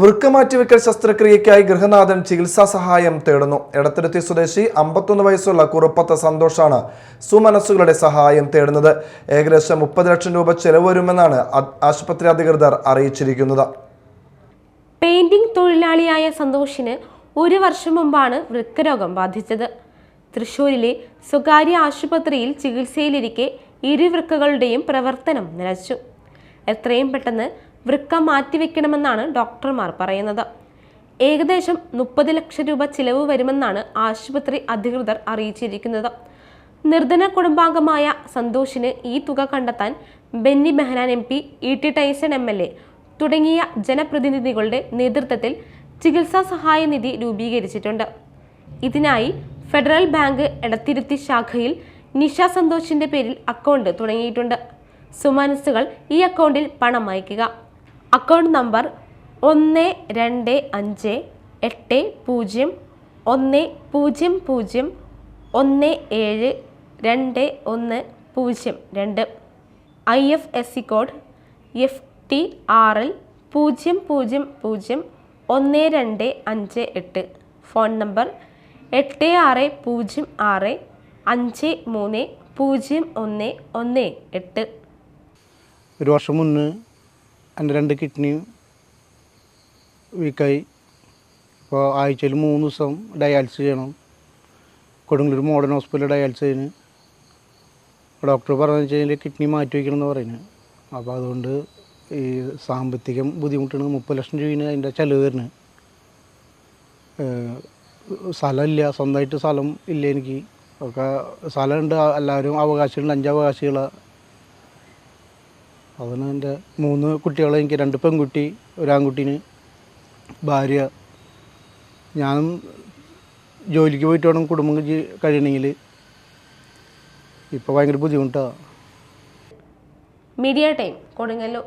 വൃക്ക മാറ്റിവെക്കൽ ശസ്ത്രക്രിയയ്ക്കായി ഗൃഹനാഥൻ ചികിത്സാ സഹായം തേടുന്നു. എടത്തിരുത്തി സ്വദേശി അമ്പത്തൊന്ന് വയസ്സുള്ള കുറുപ്പത്ത സന്തോഷാണ് സുമനസ്സുകളുടെ സഹായം തേടുന്നത്. ഏകദേശം മുപ്പത് ലക്ഷം രൂപ ചെലവ് വരുമെന്നാണ് ആശുപത്രി അധികൃതർ അറിയിച്ചിരിക്കുന്നത്. പെയിന്റിംഗ് തൊഴിലാളിയായ സന്തോഷിന് ഒരു വർഷം മുമ്പാണ് വൃക്കരോഗം ബാധിച്ചത്. തൃശൂരിലെ സ്വകാര്യ ആശുപത്രിയിൽ ചികിത്സയിലിരിക്കെ ഇരുവൃക്കകളുടെയും പ്രവർത്തനം നിലച്ചു. എത്രയും പെട്ടെന്ന് വൃക്ക മാറ്റിവെക്കണമെന്നാണ് ഡോക്ടർമാർ പറയുന്നത്. ഏകദേശം മുപ്പത് ലക്ഷം രൂപ ചിലവ് വരുമെന്നാണ് ആശുപത്രി അധികൃതർ അറിയിച്ചിരിക്കുന്നത്. നിർധന കുടുംബാംഗമായ സന്തോഷിന് ഈ തുക കണ്ടെത്താൻ Benny Behanan M P E T Taison M L A തുടങ്ങിയ ജനപ്രതിനിധികളുടെ നേതൃത്വത്തിൽ ചികിത്സാ സഹായ നിധി രൂപീകരിച്ചിട്ടുണ്ട്. ഇതിനായി ഫെഡറൽ ബാങ്ക് എടത്തിരുത്തി ശാഖയിൽ നിഷ സന്തോഷിന്റെ പേരിൽ അക്കൗണ്ട് തുടങ്ങിയിട്ടുണ്ട്. സുമനസ്സുകൾ ഈ അക്കൗണ്ടിൽ പണം അയയ്ക്കുക. അക്കൗണ്ട് നമ്പർ ഒന്ന് രണ്ട് അഞ്ച് എട്ട് പൂജ്യം ഒന്ന് പൂജ്യം പൂജ്യം ഒന്ന് ഏഴ് രണ്ട് ഒന്ന് പൂജ്യം രണ്ട്. I F S C code F T R L പൂജ്യം പൂജ്യം പൂജ്യം ഒന്ന് രണ്ട് അഞ്ച് എട്ട്. ഫോൺ നമ്പർ എട്ട് ആറ് പൂജ്യം ആറ് അഞ്ച് മൂന്ന് പൂജ്യം ഒന്ന് ഒന്ന് എട്ട്. ഒരു വർഷം മുന്നേ എന്റെ രണ്ട് കിഡ്നിയും വീക്കായി ഇപ്പോൾ ആഴ്ചയിൽ മൂന്ന് ദിവസം ഡയാലിസിസ് ചെയ്യണം. കൊടുങ്ങല്ലൂർ മോഡേൺ ഹോസ്പിറ്റലിൽ ഡയാലിസിസ് ചെയ്യുന്നു ഡോക്ടർ പറഞ്ഞു കഴിഞ്ഞാൽ കിഡ്നി മാറ്റി വയ്ക്കണം എന്ന് പറയുന്നത്. അപ്പോൾ അതുകൊണ്ട് ഈ സാമ്പത്തികം ബുദ്ധിമുട്ടാണ്. മുപ്പത് ലക്ഷം രൂപയാണ് അതിന്റെ ചിലവ് വരുന്നത്. സ്ഥലമില്ല. സ്വന്തമായിട്ട് സ്ഥലം ഇല്ല എനിക്ക്. ഒക്കെ സ്ഥലമുണ്ട്. എല്ലാവരും അവകാശികളുണ്ട്. അഞ്ച് അവകാശികളാണ്. അതാണ് എന്റെ മൂന്ന് കുട്ടികളെ എനിക്ക് രണ്ട് പെൺകുട്ടി ഒരു ഭാര്യ. ഞാനും ജോലിക്ക് പോയിട്ട് വേണം കുടുംബം കഴിയണമെങ്കിൽ ഇപ്പോൾ ഭയങ്കര ബുദ്ധിമുട്ടാണ് മീഡിയ ടൈം കൊടുങ്ങല്ലൂർ.